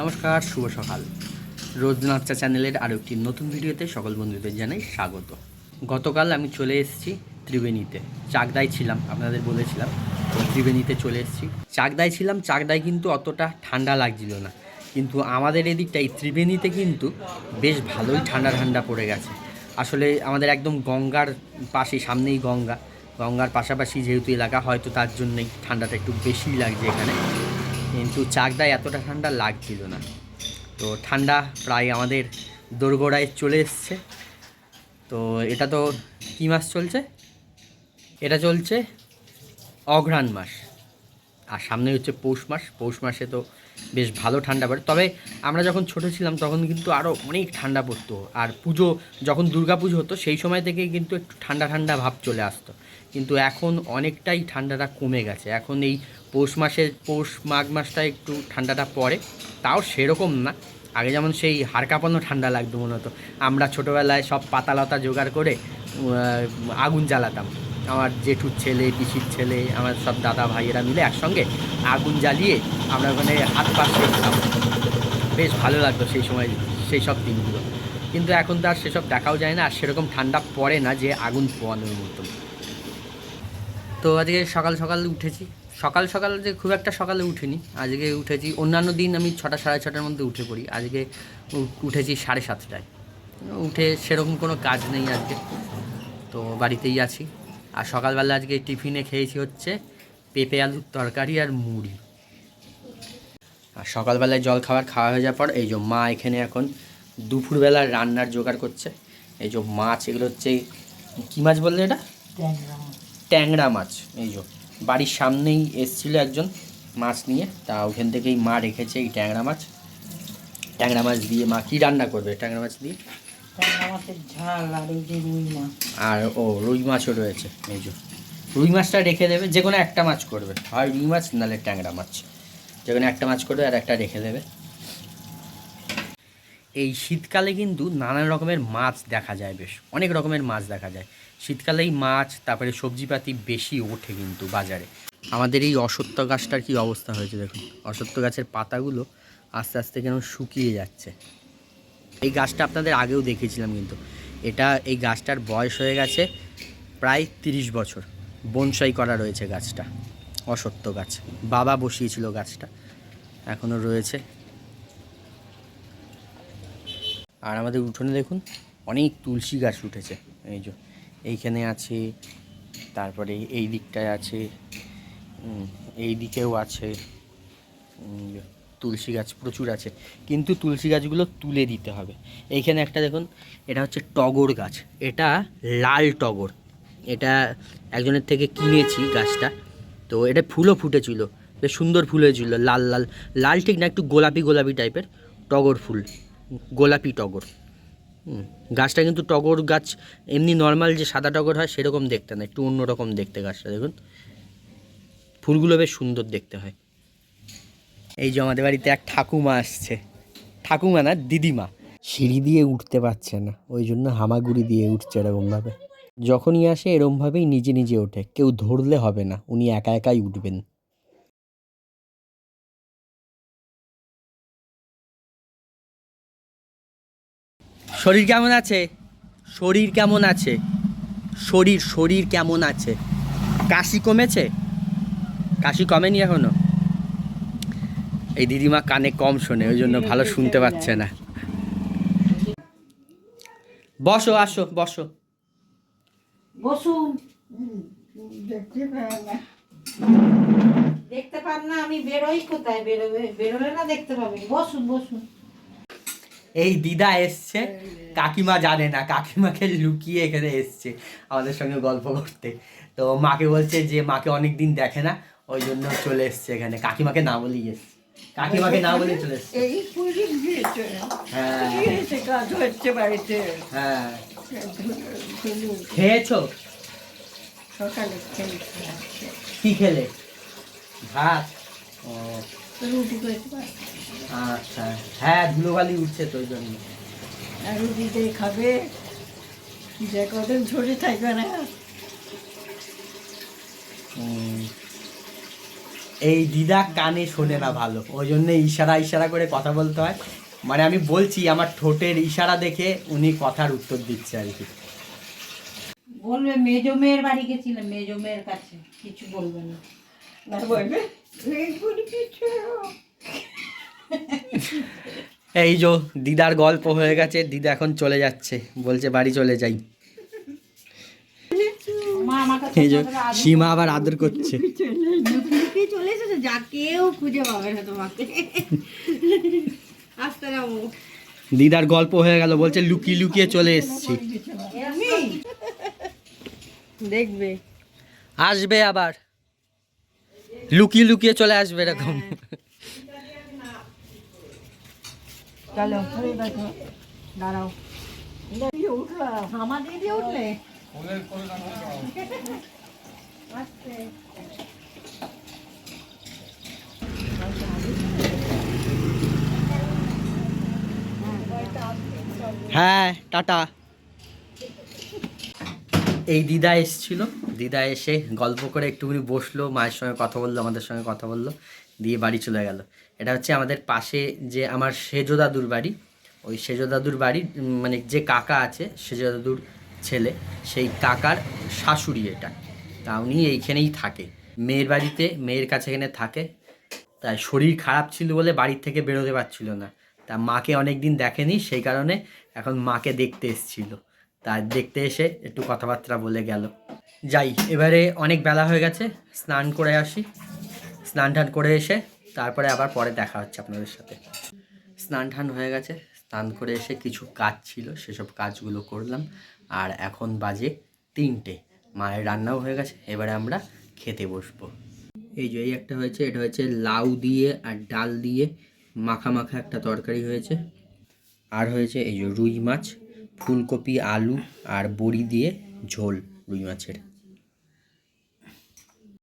নমস্কার, শুভ সকাল। রোজ নাচা চ্যানেলের আরও একটি নতুন ভিডিওতে সকল বন্ধুদের জানাই স্বাগত। গতকাল আমি চলে এসেছি ত্রিবেণীতে। চাকদায় ছিলাম, আপনাদের বলেছিলাম। তো ত্রিবেণীতে চলে এসেছি। চাকদায় ছিলাম, চাকদায় কিন্তু অতটা ঠান্ডা লাগছিল না। কিন্তু আমাদের এদিকটাই ত্রিবেণীতে কিন্তু বেশ ভালোই ঠান্ডা ঠান্ডা পড়ে গেছে। আসলে আমাদের একদম গঙ্গার পাশে সামনেই গঙ্গা। গঙ্গার পাশাপাশি যেহেতু এলাকা, হয়তো তার জন্যই ঠান্ডাটা একটু বেশিই লাগছে এখানে। কিন্তু চাকদায় এতটা ঠান্ডা লাগছিল না। তো ঠান্ডা প্রায় আমাদের দোরগোড়ায় চলে এসছে। তো এটা তো কী মাস চলছে? এটা চলছে অঘ্রাণ মাস। আর সামনে হচ্ছে পৌষ মাস। পৌষ মাসে তো বেশ ভালো ঠান্ডা পড়ে। তবে আমরা যখন ছোট ছিলাম তখন কিন্তু আরও অনেক ঠান্ডা পড়তো। আর পুজো, যখন দুর্গা পুজো হতো, সেই সময় থেকে কিন্তু একটু ঠান্ডা ঠান্ডা ভাব চলে আসতো। কিন্তু এখন অনেকটাই ঠান্ডাটা কমে গেছে। এখন এই পৌষ মাসে পৌষ মাঘ মাসটা একটু ঠান্ডাটা পড়ে, তাও সেরকম না। আগে যেমন সেই হাড় কাঁপানো ঠান্ডা লাগতো মনে হতো। আমরা ছোটোবেলায় সব পাতালতা জোগাড় করে আগুন জ্বালাতাম। আমার জেঠুর ছেলে, পিসির ছেলে, আমার সব দাদা ভাইয়েরা মিলে একসঙ্গে আগুন জ্বালিয়ে আমরা ওখানে হাত পা সেঁকতাম বেশ ভালো লাগতো সেই সময়, সেই সব দিনগুলো। কিন্তু এখন তো আর সেসব দেখাও যায় না, আর সেরকম ঠান্ডা পড়ে না যে আগুন পোয়ানোর মতন। তো আজকে সকাল সকাল উঠেছি। সকাল সকাল যে খুব একটা সকালে উঠিনি। আজকে উঠেছি, অন্যান্য দিন আমি ছটা, সাড়ে ছটার মধ্যে উঠে পড়ি। আজকে উঠেছি সাড়ে সাতটায়। উঠে সেরকম কোনো কাজ নেই আজকে। তো বাড়িতেই আছি। আর সকালবেলা আজকে টিফিনে খেয়েছি হচ্ছে পেঁপে আলুর তরকারি আর মুড়ি। আর সকালবেলায় জল খাবার খাওয়া হয়ে যাওয়ার পর এই যে মা এখানে এখন দুপুরবেলা রান্নার জোগাড় করছে। এই যে মাছ, এগুলো হচ্ছে কী মাছ বললে এটা? ট্যাংরা মাছ এই যে। বাড়ির সামনেই এসছিল একজন মাছ নিয়ে তা ওখান থেকেই মা রেখেছে এই ট্যাংরা মাছ। ট্যাংরা মাছ দিয়ে মা কী রান্না করবে? ট্যাংরা মাছ দিয়ে? আর ও রুই মাছও রয়েছে এই যে। রুই মাছটা রেখে দেবে যে কোনো একটা মাছ করবে। হয় রুই মাছ নাহলে ট্যাংরা মাছ। যে কোনো একটা মাছ করবে আর একটা রেখে দেবে। এই শীতকালে কিন্তু নানান রকমের মাছ দেখা যায় বেশ, অনেক রকমের মাছ দেখা যায়। শীতকালেই মাছ, তারপরে সবজিপাতি বেশি ওঠে কিন্তু বাজারে। আমাদের এই অসত্য গাছটার কি অবস্থা হয়েছে দেখুন। অসত্য গাছের পাতাগুলো আস্তে আস্তে কেন শুকিয়ে যাচ্ছে। এই গাছটা আপনাদের আগেও দেখিয়েছিলাম কিন্তু। এটা এই গাছটার বয়স হয়ে গেছে প্রায় তিরিশ বছর। বনসাই করা রয়েছে গাছটা অসত্য গাছ। বাবা বসিয়েছিল গাছটা। এখনও রয়েছে। আর আমাদের উঠোনে দেখুন, অনেক তুলসী গাছ উঠেছে। এই যে, এইখানে আছে, তারপরে এই দিকটায় আছে এই দিকেও আছে তুলসী গাছ প্রচুর আছে। কিন্তু তুলসী গাছগুলো তুলে দিতে হবে। এইখানে একটা দেখুন, এটা হচ্ছে টগর গাছ। এটা লাল টগর। এটা একজনের থেকে কিনেছি গাছটা। তো এটা ফুলও ফুটেছিল, বেশ সুন্দর ফুল হয়েছিল, লাল লাল। লাল ঠিক না, একটু গোলাপি গোলাপি টাইপের টগর ফুল। গোলাপি টগর। গাছটা কিন্তু টগর গাছ এমনি নর্মাল যে সাদা টগর হয় সেরকম দেখতে না, একটু অন্যরকম দেখতে গাছটা, দেখুন। ফুলগুলো বেশ সুন্দর দেখতে হয়। এই যে আমাদের বাড়িতে এক ঠাকুমা আসছে। ঠাকুমা না, দিদিমা। সিঁড়ি দিয়ে উঠতে পারছে না, ওই জন্য হামাগুড়ি দিয়ে উঠছে এরকমভাবে। যখনই আসে এরমভাবেই নিজে নিজে ওঠে, কেউ ধরলে হবে না, উনি একা একাই উঠবেন। শরীর কেমন আছে? শরীর কেমন আছে? শরীর শরীর কেমন আছে? কাশি কমেছে? কাশি কমেনি এখনও? এই দিদিমা কানে কম শোনে, ওই জন্য ভালো শুনতে পাচ্ছে না। বসো, আসো, বসো। বসুন দেখতে পান না, আমি বেরোই কোথায়? বেরোবে, বেরোলে না দেখতে পাবেন বসুন বসুন। এই দিদা এসছে। কাকিমা জানে না কাকিমাকে লুকিয়ে এখানে এসছে আমাদের সঙ্গে গল্প করতে। তো মাকে বলছে যে মাকে অনেক দিন দেখে না ওই জন্য চলে এসছে এখানে। কাকিমাকে না বলেই এসছে। কাকিমাকে না বলে চলে এসছে। হ্যাঁ। হ্যাঁ। খেয়েছো? সকালে কি খেলে? ভাত? ও। রুটি। আচ্ছা হ্যাঁ ধুলোবালি উঠছে তো ওই জন্য। রুটি দিয়ে খাবে যে কদিন ছুটি থাকবে না। উম, এই দিদা কানে শোনে না ভালো ওই জন্য ইশারা ইশারা করে কথা বলতে হয়। মানে আমি বলছি আমার ঠোঁটের ইশারা দেখে উনি কথার উত্তর দিচ্ছে আর কি। বলবে মেজো মেয়ের বাড়ি গেছিলাম মেজো মেয়ের কাছে কিছু বলবে না। এই যে দিদার গল্প হয়ে গেছে দিদা এখন চলে যাচ্ছে বলছে বাড়ি চলে যাই। এই যে সীমা আবার আদর করছে। চলে এসেছে? যা খুঁজে পাবে না তোমাকে। আসতে দিদার গল্প হয়ে গেল বলছে লুকিয়ে লুকিয়ে চলে এসেছি। দেখবে। আসবে আবার। লুকিয়ে লুকিয়ে চলে আসবে এরকম। দাঁড়াও। দিয়ে উঠলে? হ্যাঁ টাটা। এই দিদা এসছিল। দিদা এসে গল্প করে একটুখানি বসল, মায়ের সঙ্গে কথা বলল, আমাদের সঙ্গে কথা বলল, দিয়ে বাড়ি চলে গেল। এটা হচ্ছে আমাদের পাশে যে আমার সেজো দাদুর বাড়ি। ওই সেজো দাদুর বাড়ি মানে যে কাকা আছে, সেজো দাদুর ছেলে, সেই কাকার শাশুড়ি এটা। তা উনি এইখানেই থাকে। মেয়ের বাড়িতে, মেয়ের কাছে এখানে থাকে। তাই শরীর খারাপ ছিল বলে বাড়ির থেকে বেরোতে পারছিল না। তা মাকে অনেক দিন দেখেনি, সেই কারণে এখন মাকে দেখতে এসেছিল। তা দেখতে এসে একটু কথাবার্তা বলে গেল। যাই, এবারে অনেক বেলা হয়ে গেছে, স্নান করে আসি। স্নান টান করে এসে তারপরে আবার পরে দেখা হচ্ছে আপনাদের সাথে। স্নান টান হয়ে গেছে, স্নান করে এসে কিছু কাজ ছিল, সেসব কাজগুলো করলাম। আর এখন বাজে তিনটে, মায়ের রান্নাও হয়ে গেছে, এবারে আমরা খেতে বসবো। এই যে, এই একটা হয়েছে, এটা হয়েছে লাউ দিয়ে আর ডাল দিয়ে মাখা মাখা একটা তরকারি হয়েছে। আর হয়েছে এই যে রুই মাছ। ফুলকপি আলু আর বড়ি দিয়ে ঝোল রুই মাছের।